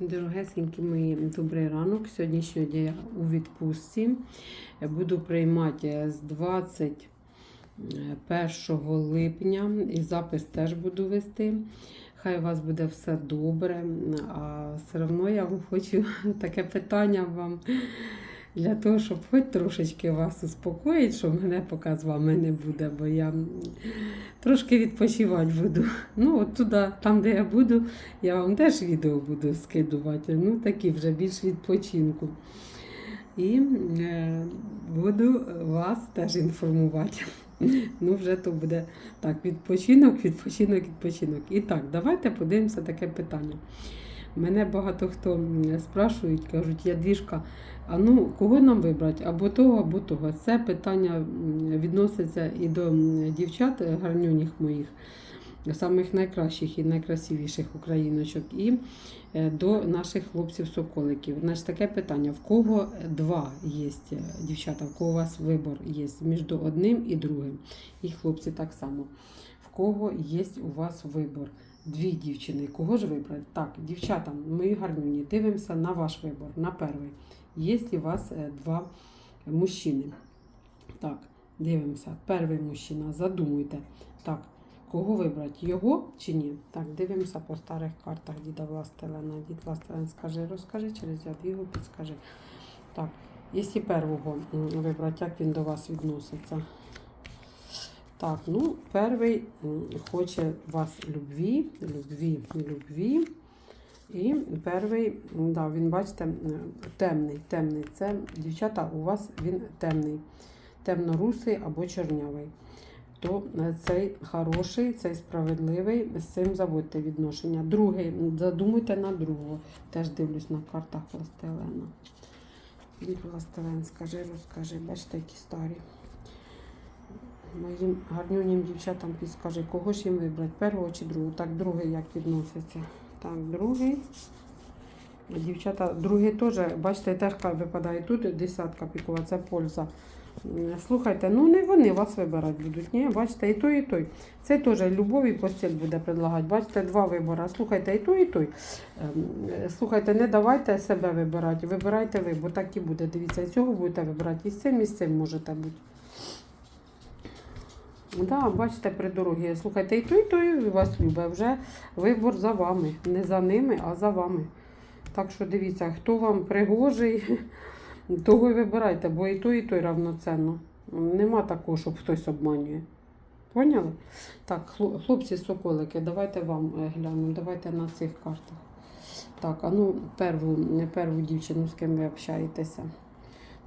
Дорогесенькі мої, добрий ранок. Сьогоднішнього я у відпустці. Буду приймати з 21 липня і запис теж буду вести. Хай у вас буде все добре. А все одно я хочу таке питання вам для того, щоб хоч трошечки вас успокоїти, що мене поки з вами не буде, бо я трошки відпочивати буду. Ну, от туди, там, де я буду, я вам теж відео буду скидувати. Ну, такі вже більш відпочинку. І е, буду вас теж інформувати. Ну, вже то буде так, відпочинок, відпочинок, відпочинок. І так, давайте подивимося таке питання. Мене багато хто спрашують, кажуть, Ядвіжка, а ну кого нам вибрати? Або того, або того. Це питання відноситься і до дівчат гарнюніх моїх, самих найкращих і найкрасивіших україночок, і е, до наших хлопців-соколиків. Значить, таке питання: в кого два є е, дівчата, в кого у вас вибор є між одним і другим? І хлопці так само. В кого є у вас вибор? Дві дівчини. Кого ж вибрати? Так, дівчата, мої гарнюні, дивимося на ваш вибор, на перший. Є у вас е, два мужчини. Так, дивимося. Перший мужчина, задумуйте. Так, кого вибрати? Його чи ні? Так, дивимося по старих картах діда Властелена. Дід Властелен скажи, розкажи, через Ядвігу підскажи. Так, якщо первого м, вибрати, як він до вас відноситься? Так, ну, перший хоче вас любві, любві, любві. І перший, да, він, бачите, темний, темний. Це, дівчата, у вас він темний, темно-русий або чорнявий. То е, цей хороший, цей справедливий, з цим заводьте відношення. Другий, задумуйте на другого. Теж дивлюсь на картах Властелена. Властелен, скажи, розкажи, бачите, які старі. Моїм гарнюнім дівчатам підскажи, кого ж їм вибрати, першого чи другого. Так, другий як відноситься. Так, другий. Дівчата, другий теж, бачите, теж випадає тут десятка пікова, це польза. Слухайте, ну не вони вас вибирати будуть. Ні, бачите, і той, і той. Це теж любов і постіль буде предлагати. Бачите, два вибори. Слухайте, і той, і той. Ем, Слухайте, не давайте себе вибирати. Вибирайте ви, бо так і буде. Дивіться, і цього будете вибирати. І з цим, і з цим можете бути. Да, бачите, при дорогі. Слухайте, і той, і той вас любить. Вже вибор за вами. Не за ними, а за вами. Так що дивіться, хто вам пригожий, того й вибирайте, бо і той, і той равноценно. Нема такого, щоб хтось обманює. Поняли? Так, хлопці соколики, давайте вам е, гляну, давайте на цих картах. Так, а ну перву, перву дівчину, з ким ви общаєтеся.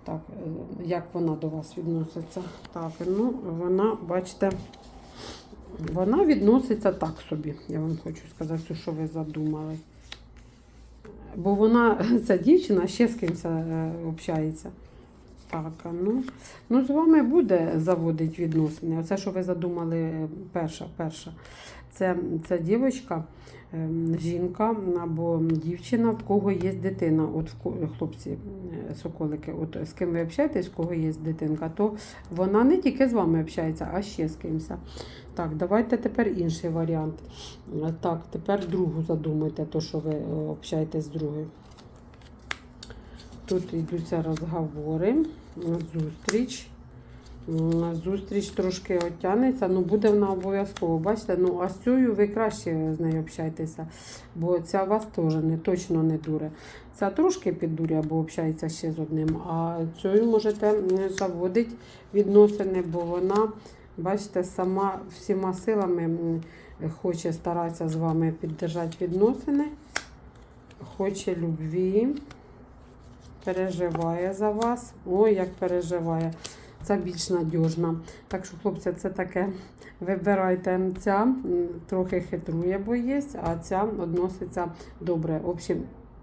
Так, е, як вона до вас відноситься? Так, ну вона, бачите, вона відноситься так собі. Я вам хочу сказати, що ви задумали. Бо вона, ця дівчина ще з кимось е, общається. Так, ну, ну з вами буде заводити відносини. Оце, що ви задумали, перша, перша. Це, це дівчинка, е, жінка або дівчина, в кого є дитина. От хлопці, е, соколики, от з ким ви общаєтесь, в кого є дитинка, то вона не тільки з вами общається, а ще з кимось. Так, давайте тепер інший варіант. Е, Так, тепер другу задумайте, то, що ви е, общаєтесь з другою. Тут йдуться розговори, зустріч. Зустріч трошки оттянеться, ну буде вона обов'язково. Бачите, ну а з цією ви краще з нею общайтеся, бо ця вас теж не точно не дуре. Ця трошки піддурює, або общається ще з одним, а цією можете заводити відносини, бо вона, бачите, сама всіма силами хоче старатися з вами підтримати відносини, хоче любві переживає за вас. Ой, як переживає. Це більш надіжна. Так що, хлопці, це таке. Вибирайте ця, трохи хитрує, бо є, а ця відноситься добре. В общем,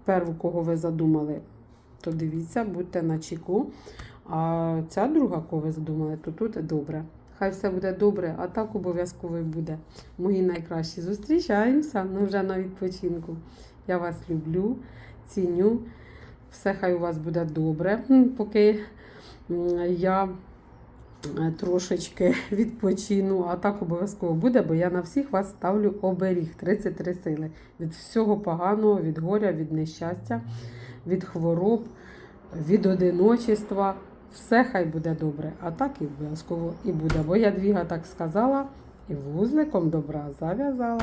перву, кого ви задумали, то дивіться, будьте на чеку. А ця друга, кого ви задумали, то тут добре. Хай все буде добре, а так обов'язково буде. Мої найкращі зустрічаємося, ну вже на відпочинку. Я вас люблю, ціню. Все хай у вас буде добре, поки я е, трошечки відпочину, а так обов'язково буде, бо я на всіх вас ставлю оберіг 33 сили. Від всього поганого, від горя, від нещастя, від хвороб, від одиночества. Все хай буде добре, а так і обов'язково і буде. Бо я двіга так сказала і вузликом добра зав'язала.